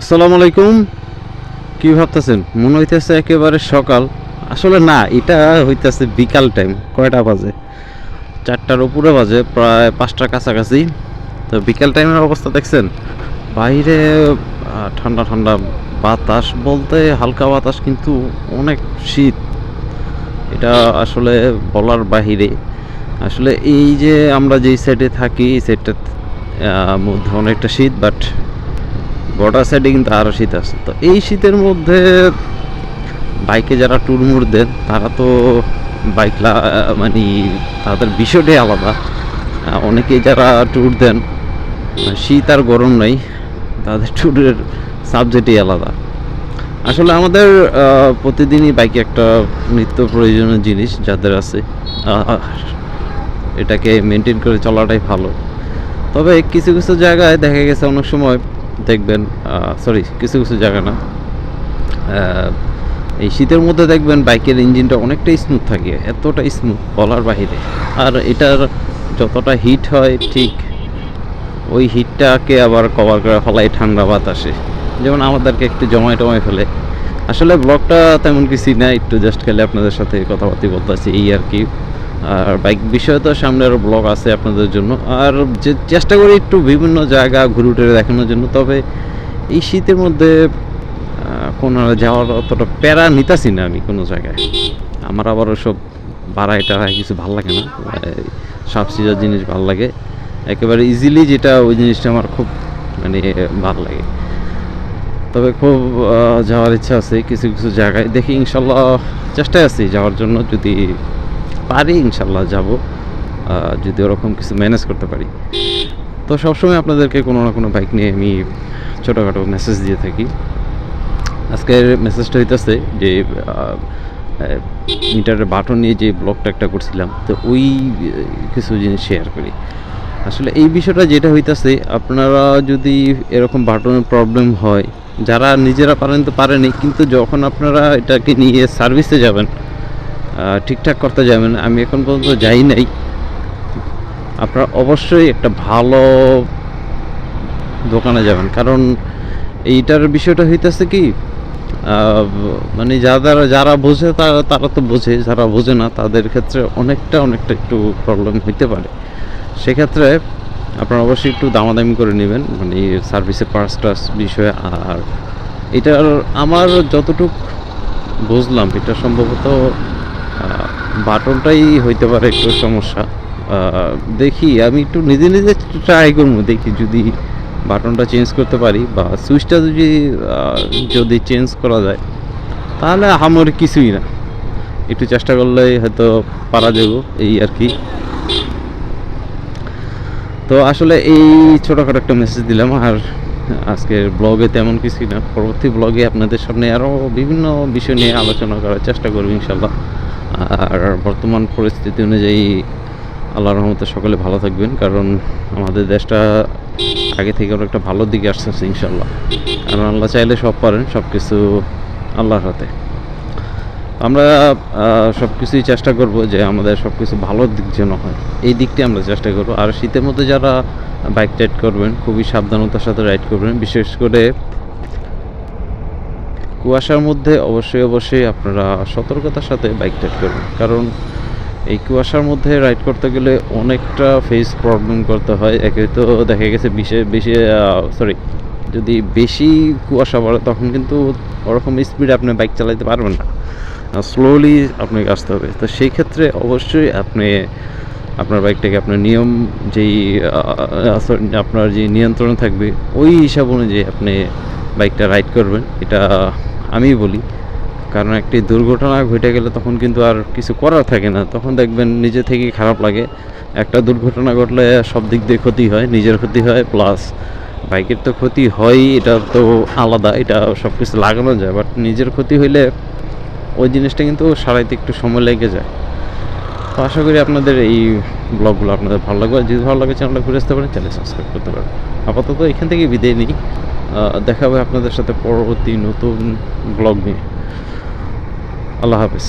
আসসালামু আলাইকুম। কি ভাবতেছেন? মনে হইতেছে একেবারে সকাল। আসলে না, এটা হইতেছে বিকাল টাইম কয়টা বাজে? চারটার উপরে বাজে, প্রায় পাঁচটার কাছাকাছি। তো বিকাল টাইমের অবস্থা দেখছেন? বাইরে ঠান্ডা ঠান্ডা বাতাস বলতে হালকা বাতাস, কিন্তু অনেক শীত। এটা আসলে বলার বাহিরে। আসলে এই যে আমরা যেই সাইডে থাকি, এই সাইডটার মধ্যে অনেকটা শীত বাট বর্ডার সাইডে কিন্তু আরও শীত আছে। তো এই শীতের মধ্যে বাইকে যারা ট্যুর মুর দেন তারা তো বাইক মানে তাদের বিষয়টাই আলাদা। আহ, অনেকেই যারা ট্যুর দেন শীত আর গরম নাই তাদের ট্যুরের সাবজেক্টই আলাদা। আসলে আমাদের প্রতিদিনই বাইকে একটা নিত্য প্রয়োজনীয় জিনিস যাদের আছে এটাকে মেনটেন করে চলাটাই ভালো। তবে কিছু কিছু জায়গায় দেখা গেছে অনেক সময় দেখবেন সরি কিছু কিছু জায়গা না। এই শীতের মধ্যে দেখবেন বাইকের ইঞ্জিনটা অনেকটাই স্মুথ থাকে এতটা স্মুথ বলার বাহিরে। আর এটার যতটা হিট হয়, ঠিক ওই হিটটাকে আবার কভার করে ফেলায় ঠান্ডা বাতাসে। যেমন আমাদেরকে একটু জমায় টমায় ফেলে। আসলে ব্লগটা তেমন কিছুই না, একটু জাস্ট খেলে আপনাদের সাথে কথাবার্তা বলতেছি, এই আর কি। আর বাইক বিষয়ে তো সামনে আরও ব্লগ আছে আপনাদের জন্য। আর যে চেষ্টা করি একটু বিভিন্ন জায়গা ঘুরে টুরে দেখানোর জন্য, তবে এই শীতের মধ্যে কোনো যাওয়ার অতটা প্যারা নিতাছি না আমি কোনো জায়গায়। আমার আবার ওসব বাড়াই টাড়াই কিছু ভালো লাগে না। সাপ সিজার জিনিস ভালো লাগে। একেবারে ইজিলি যেটা ওই জিনিসটা আমার খুব মানে ভালো লাগে। তবে খুব যাওয়ার ইচ্ছা আছে কিছু কিছু জায়গায়। দেখি ইনশাল্লাহ চেষ্টায় আছি যাওয়ার জন্য যদি পারি ইনশাল্লাহ যাব যদি ওরকম কিছু ম্যানেজ করতে পারি। তো সবসময় আপনাদেরকে কোনো না কোনো বাইক নিয়ে আমি ছোটোখাটো মেসেজ দিয়ে থাকি। আজকের মেসেজটা হইতেছে যে মিটারের বাটন নিয়ে যে ব্লগটা একটা করছিলাম, তো ওই কিছু জিনিস শেয়ার করি। আসলে এই বিষয়টা যেটা হইতাছে, আপনারা যদি এরকম বাটনের প্রবলেম হয়, যারা নিজেরা পারেন তো পারেনি কিন্তু যখন আপনারা এটাকে নিয়ে সার্ভিসে যাবেন ঠিকঠাক করতে যাবেন আমি এখন পর্যন্ত যাই নাই। আপনারা অবশ্যই একটা ভালো দোকানে যাবেন। কারণ এইটার বিষয়টা হইতেছে কি মানে যারা যারা বোঝে তারা তারা তো বোঝে, যারা বোঝে না তাদের ক্ষেত্রে অনেকটা অনেকটা একটু প্রবলেম হইতে পারে। সেক্ষেত্রে আপনারা অবশ্যই একটু দামাদামি করে নেবেন মানে সার্ভিসের পার্স টার্স বিষয়ে। আর এটার, আমার যতটুক বুঝলাম, এটা সম্ভবত বাটনটাই হইতে পারে একটু সমস্যা। দেখি, আমি একটু নিজে নিজে ট্রাই করব, দেখি যদি বাটনটা চেঞ্জ করতে পারি বা সুইচটা যদি যদি চেঞ্জ করা যায়, তাহলে আমার কিছুই না। একটু চেষ্টা করলে হয়তো পারা যাব, এই আর কি। তো আসলে এই ছোটোখাটো একটা মেসেজ দিলাম, আর আজকের ব্লগে তেমন কিছুই না। পরবর্তী ব্লগে আপনাদের সামনে আরও বিভিন্ন বিষয় নিয়ে আলোচনা করার চেষ্টা করব, ইনশাল্লাহ। আর বর্তমান পরিস্থিতি অনুযায়ী আল্লাহ রহমতে সকলে ভালো থাকবেন, কারণ আমাদের দেশটা আগে থেকে অনেকটা ভালোর দিকে আসতেছে ইনশাল্লাহ কারণ আল্লাহ চাইলে সব পারেন সব কিছু আল্লাহর হাতে। আমরা সব কিছুই চেষ্টা করব যে আমাদের সব কিছু ভালো দিক যেন হয়। এই দিকটি আমরা চেষ্টা করব। আর শীতের মধ্যে যারা বাইক রাইড করবেন, খুবই সাবধানতার সাথে রাইড করবেন। বিশেষ করে কুয়াশার মধ্যে অবশ্যই অবশ্যই আপনারা সতর্কতার সাথে বাইক রাইড করবেন। কারণ এই কুয়াশার মধ্যে রাইড করতে গেলে অনেকটা ফেস প্রবলেম করতে হয়। একে তো দেখা গেছে বেশি বেশি সরি যদি বেশি কুয়াশা পড়ে তখন কিন্তু ওরকম স্পিডে আপনি বাইক চালাতে পারবেন না। স্লোলি আপনাকে আসতে হবে। তো সেই ক্ষেত্রে অবশ্যই আপনি, আপনার বাইকটাকে আপনার নিয়ম যেই আপনার যে নিয়ন্ত্রণ থাকবে, ওই হিসাব অনুযায়ী আপনি বাইকটা রাইড করবেন। এটা আমি বলি। কারণ একটি দুর্ঘটনা ঘটে গেলে তখন কিন্তু আর কিছু করার থাকে না। তখন দেখবেন নিজে থেকেই খারাপ লাগে। একটা দুর্ঘটনা ঘটলে সব দিক দিয়ে ক্ষতি হয়, নিজের ক্ষতি হয় প্লাস বাইকের তো ক্ষতি হয় এটা তো আলাদা, এটা সব কিছু লাগানো যায়। বাট নিজের ক্ষতি হইলে ওই জিনিসটা কিন্তু সারাইতে একটু সময় লেগে যায়। তো আশা করি আপনাদের এই ব্লগগুলো আপনাদের ভালো লাগবে। যদি ভালো লাগে চ্যানেলটা ঘুরে আসতে পারেন চ্যানেল সাবস্ক্রাইব করতে পারেন। আপাতত এখান থেকে বিদায় নিই। আহ, দেখা হবে আপনাদের সাথে পরবর্তী নতুন ব্লগ নিয়ে। আল্লাহ হাফেজ।